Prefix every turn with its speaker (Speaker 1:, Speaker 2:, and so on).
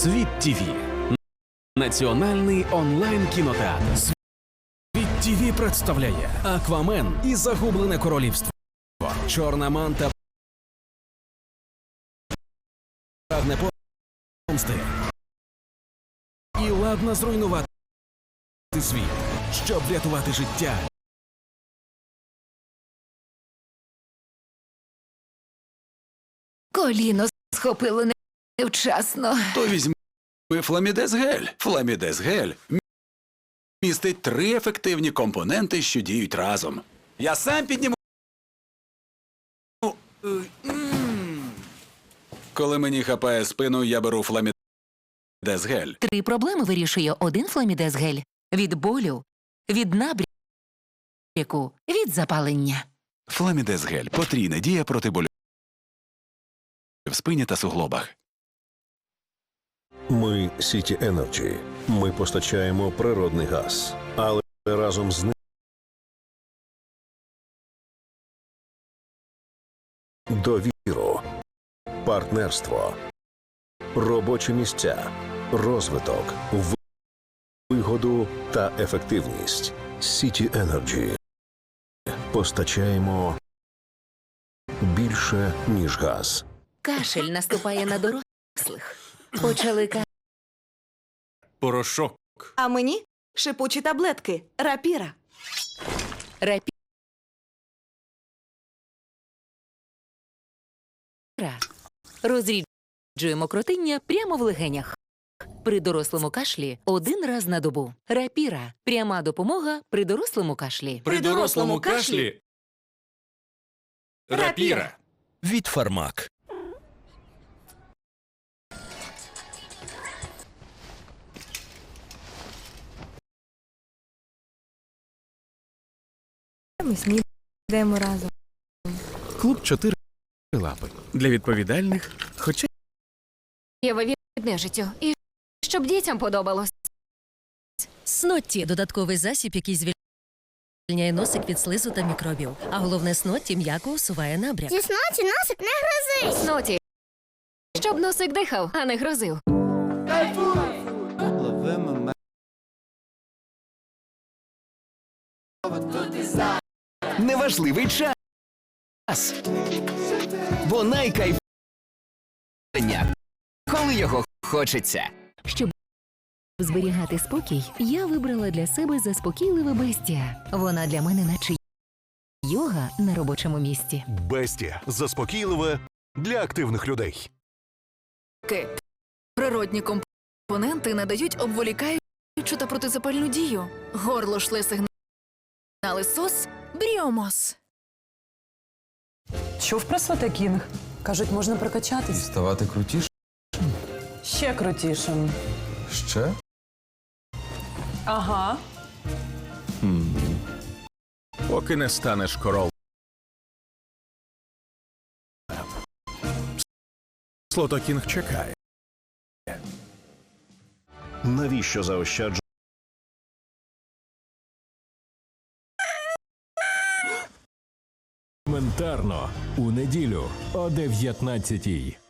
Speaker 1: Світ ТВ. Національний онлайн кінотеатр. Світ ТВ представляє Аквамен і Загублене королівство. Чорна манта прагне помсти. І ладна зруйнувати світ, щоб врятувати життя.
Speaker 2: Коліно схопило невчасно.
Speaker 3: То візьми Фламідез гель. Фламідез гель містить три ефективні компоненти, що діють разом. Я сам підніму. Коли мені хапає спину, я беру Фламідез гель.
Speaker 2: Три проблеми вирішує один фламідез гель від болю, від набряку, від запалення.
Speaker 3: Фламідез гель потрійна дія проти болю в спині та суглобах.
Speaker 4: Ми City Energy. Ми постачаємо природний газ, але разом з ним довіру, партнерство, робочі місця, розвиток, ви- вигоду та ефективність. City Energy. Постачаємо більше, ніж газ.
Speaker 2: Кашель наступає на дорослих. Почали.
Speaker 1: Порошок.
Speaker 5: А мені шипучі таблетки рапіра.
Speaker 2: рапіра. Розріджує мокротиння прямо в легенях. При дорослому кашлі один раз на добу. Рапіра пряма допомога при дорослому кашлі.
Speaker 5: При дорослому кашлі рапіра.
Speaker 1: Від Фармак.
Speaker 6: Ми снідаємо разом.
Speaker 1: Клуб чотири лапи. Для відповідальних, хоча
Speaker 7: Я вивідне життю. І щоб дітям подобалось.
Speaker 8: Снотті – додатковий засіб, який звільняє носик від слизу та мікробів. А головне снотті м'яко усуває набряк.
Speaker 9: Зі сноті носик не грози.
Speaker 7: Сноті. Щоб носик дихав, а не грозив.
Speaker 10: Неважливий час. Бо найкайфання, коли його хочеться.
Speaker 2: Щоб зберігати спокій, я вибрала для себе заспокійливе бестія. Вона для мене наче йога на робочому місці.
Speaker 4: Бестія заспокійливе для активних людей.
Speaker 11: Природні компоненти надають обволікаючу та протизапальну дію. Горло шле сигнали сос Бріомос.
Speaker 12: Чув про Сватакінг? Кажуть, можна прокачатись.
Speaker 10: Ставати крутіше?
Speaker 12: Ще крутішим.
Speaker 10: Ще?
Speaker 12: Ага.
Speaker 1: поки не станеш корол. Слотокінг чекає.
Speaker 4: Навіщо заощаджувати?
Speaker 13: Коментарно у неділю о 19-й.